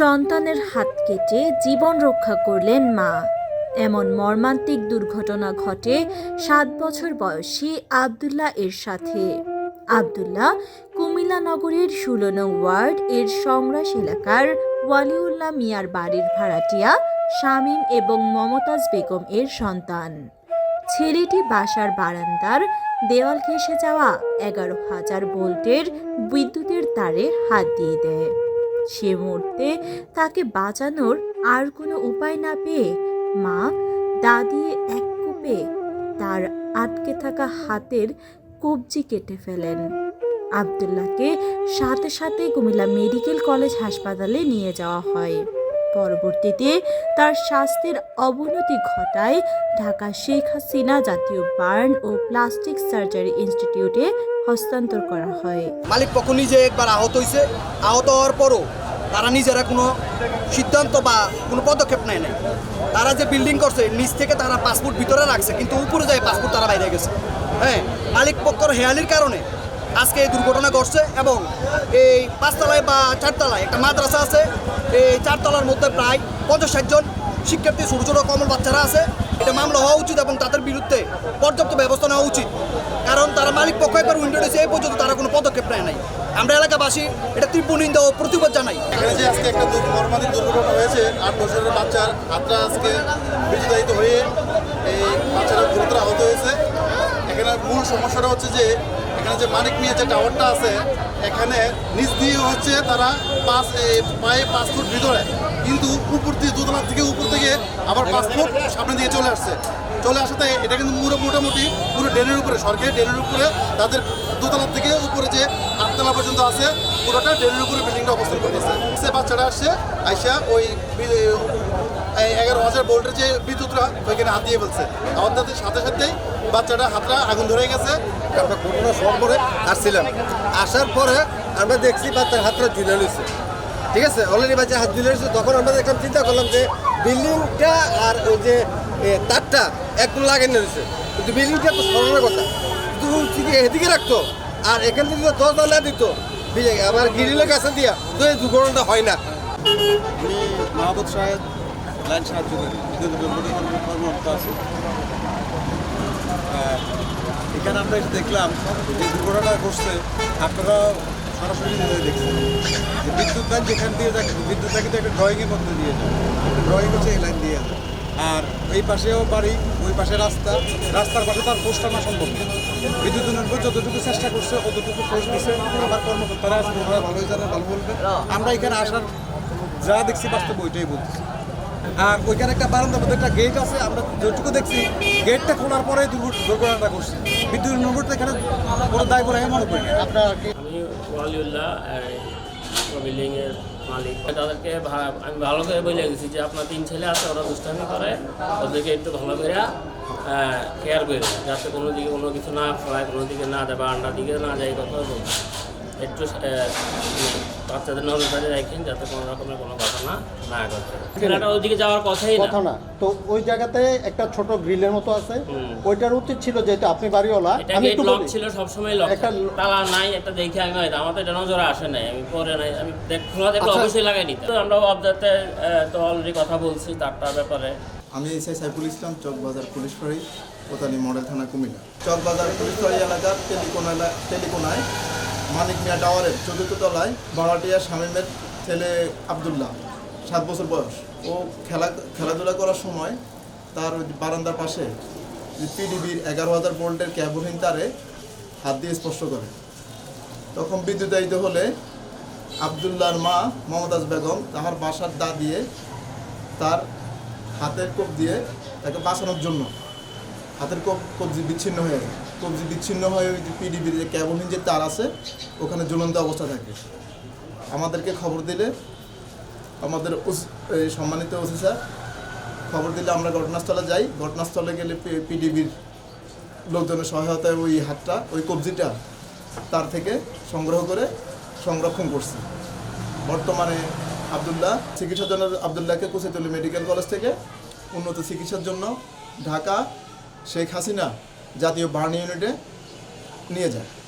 সন্তানের হাত কেটে জীবন রক্ষা করলেন মা। এমন মর্মান্তিক দুর্ঘটনা ঘটে সাত বছর বয়সী আবদুল্লাহ এর সাথে। আবদুল্লাহ কুমিল্লা নগরের ষোলো ওয়ার্ড এর সংরাস এলাকার ওয়ালিউল্লাহ মিয়ার বাড়ির ভাড়াটিয়া, শামীম এবং মমতাজ বেগম এর সন্তান। ছেলেটি বাসার বারান্দার দেওয়াল ঘেঁষে যাওয়া এগারো হাজার ভোল্টের বিদ্যুতের তারে হাত দিয়ে দেয়। সে মুহূর্তে তাকে বাঁচানোর আর কোনো উপায় না পেয়ে মা দা দিয়ে এক কূপে তার আটকে থাকা হাতের কবজি কেটে ফেলেন। আবদুল্লাহকে সাথে সাথে কুমিল্লা মেডিকেল কলেজ হাসপাতালে নিয়ে যাওয়া হয়। পরবর্তীতে তার স্বাস্থ্যের অবনতি ঘটায় ঢাকা শেখ হাসিনা জাতীয় বার্ন ও প্লাস্টিক সার্জারি ইনস্টিটিউটে হস্তান্তর করা হয়। মালিক পক্ষ নিজে একবার আহত হয়েছে। আহত হওয়ার পরও তারা নিজেরা কোনো সিদ্ধান্ত বা কোনো পদক্ষেপ নেয় নাই। তারা যে বিল্ডিং করছে, নিচ থেকে তারা পাসপোর্ট ভিতরে রাখছে, কিন্তু উপরে যায় পাসপোর্ট তারা বাইরে গেছে। হ্যাঁ মালিক পক্ষর হেয়ালির কারণে আজকে এই দুর্ঘটনা ঘটছে এবং এই পাঁচতলায় বা চারতলায় একটা মাদ্রাসা আছে। এই চারতলার মধ্যে প্রায় পঞ্চাশ ষাটজন শিক্ষার্থী, ছোটো ছোটো কমল বাচ্চারা আছে। এটা মামলা হওয়া উচিত এবং তাদের বিরুদ্ধে পর্যাপ্ত ব্যবস্থা নেওয়া উচিত। কারণ তারা মালিক পক্ষ একবার উইন্ডো দিয়েছে, এই পর্যন্ত তারা কোনো পদক্ষেপ নেয় নাই। আমরা এলাকাবাসী এটা তীব্র নিন্দা ও প্রতিবাদ জানাই। যে আজকে একটা মর্মান্তিক দুর্ঘটনা হয়েছে, আট বছরের বাচ্চার হাতটা আজকে বিদ্যুতায়িত হয়ে এই বাচ্চারা গুরুতর আহত হয়েছে। এখানে মূল সমস্যাটা হচ্ছে যে, এখানে যে মানিক মিয়া যে টাওয়ারটা আছে, এখানে নিচ দিয়ে হচ্ছে তারা পাঁচ পায়ে পাঁচ ফুট ভিতরে, কিন্তু উপর দিয়ে দোতলার থেকে উপর থেকে আবার পাঁচ ফুট সামনে দিয়ে চলে আসছে। চলে আসাতে এটা কিন্তু পুরো মোটামুটি পুরো ড্রেনের উপরে, সরকারি ড্রেনের উপরে, তাদের দোতলার থেকে উপরে যে আটতলা পর্যন্ত আছে, পুরোটা ড্রেনের উপরে বিল্ডিংটা অবস্থান করতেছে। সে বাচ্চাটা আসছে, আইসা ওই এগারো হাজার ভোল্টের যে বিদ্যুৎটা ওইখানে হাত দিয়ে ফেলছে আমার সাথে সাথেই বাচ্চাটা হাতটা আগুন ধরে গেছে আমরা ঘটনা সব করে আসছিলাম। আসার পরে আমরা দেখছি বাচ্চার হাতটা ঝুলে রয়েছে। ঠিক আছে? অলরেডি বাচ্চা হাত ঝুলে রয়েছে। তখন আমরা দেখলাম, চিন্তা করলাম যে বিল্ডিংটা আর ওই যে তারটা একদম লাগানো রয়েছে। কিন্তু বিল্ডিংটা তো সরানোর কথা। কিন্তু এদিকে রাখতো। আর এখান থেকে যদি দশ না দিত? আবার গিরিলের কাছে দিয়া তো এই দুর্ঘটনাটা হয় না। আমি মাহবুব সাহেব লাইন সাহায্য করি। কর্মরত আছি। এখানে আমরা দেখলাম যে দুর্ঘটনা ঘটছে, আপনারা সরাসরি দেখছেন। যে বিদ্যুৎ লাইন যেখান দিয়ে যায় বিদ্যুৎ লাইন কিন্তু একটা ড্রয়িংয়ের মধ্যে দিয়ে যায় ড্রয়িং হচ্ছে এই লাইন দিয়ে যায় আর এই পাশেও বাড়ি, ওই পাশে রাস্তা। রাস্তার পাশে তার পোস্ট আনা সম্ভব বিদ্যুৎ উন্নয়ন যতটুকু চেষ্টা করছে, অতটুকু পোস্ট দিচ্ছে আমার কর্মকর্তারা ভালোই জানে ভালো বলবে আমরা এখানে আসার যা দেখছি বাস্তব ওইটাই বলতেছি। আর ওইখানে একটা বারান্দার মধ্যে একটা গেট আছে, আমরা যেটুকু দেখছি গেটটা খোলার পরে দুর্ঘট- দুর্ঘটনাটা করছে বিদ্যুৎ নম্বর এখানে কোনো দায় বলে মনে করি আমি বিল্ডিংয়ের মালিক। তাদেরকে আমি ভালো করে বলে গেছি যে আপনার তিন ছেলে আছে, ওরা দুষ্টামি করে, ওদেরকে একটু ভালো করে কেয়ার করে, যাতে কোনো দিকে কোনো কিছু না ফেলায় কোনো দিকে না যায় বা আন্ডার দিকে না যায় কথা বলছি একটু বাচ্চাদের নজরদারি রাখেন যাতে কোনো রকমের কোনো ঘটনা না ঘটে। ছেলেটা ওইদিকে যাওয়ার কথাই কথা না। তো ওই জায়গাতে একটা ছোট গ্রিলের মতো আছে। ওইটার উচিত ছিল যেহেতু আপনি বাড়িওয়ালা আমি একটু লক ছিল? সবসময় লক একটা তালা নাই একটা দেখে আমি হয়তো আমার তো এটা নজরে আসে নাই। আমি পরে নাই আমি খোলা দেখলে আচ্ছা। অবশ্যই লাগাই নিতাম তো আমরা অবজাতে তো অলরেডি কথা বলছি তারটার ব্যাপারে। আমি এসআই সাইফুল ইসলাম চকবাজার পুলিশ ফাঁড়ি কোতালি মডেল থানা কুমিল্লা। চকবাজার পুলিশ ফাঁড়ি এলাকার টেলিকোনা টেলিকোনায় মানিক মিয়া টাওয়ারের চতুর্থ তলায় ভাড়াটিয়া শামীমের ছেলে আবদুল্লাহ, সাত বছর বয়স। ও খেলা, খেলাধুলা করার সময় তার বারান্দার পাশে পিডিবির এগারো হাজার ভোল্টের ক্যাবহীন তারে হাত দিয়ে স্পর্শ করে। তখন বিদ্যুতায়িত হলে আবদুল্লাহর মা মমতাজ বেগম তাহার বাসার দা দিয়ে তার হাতের কোপ দিয়ে তাকে বাঁচানোর জন্য হাতের কবজি বিচ্ছিন্ন হয়ে যায় কবজি বিচ্ছিন্ন হয়ে ওই যে পিডিবির যে ক্যাবলিন যে তার আছে, ওখানে ঝুলন্ত অবস্থা থাকে। আমাদেরকে খবর দিলে, আমাদের সম্মানিত ওসি স্যার, খবর দিলে আমরা ঘটনাস্থলে যাই। ঘটনাস্থলে গেলে পিডিবির লোকজনের সহায়তায় ওই হাতটা, ওই কবজিটা তার থেকে সংগ্রহ করে সংরক্ষণ করছি। বর্তমানে আবদুল্লাহ চিকিৎসার জন্য আবদুল্লাহকে কুচিতলি মেডিকেল কলেজ থেকে উন্নত চিকিৎসার জন্য ঢাকা শেখ হাসিনা জাতীয় বার্ন ইউনিটে নিয়ে যায়।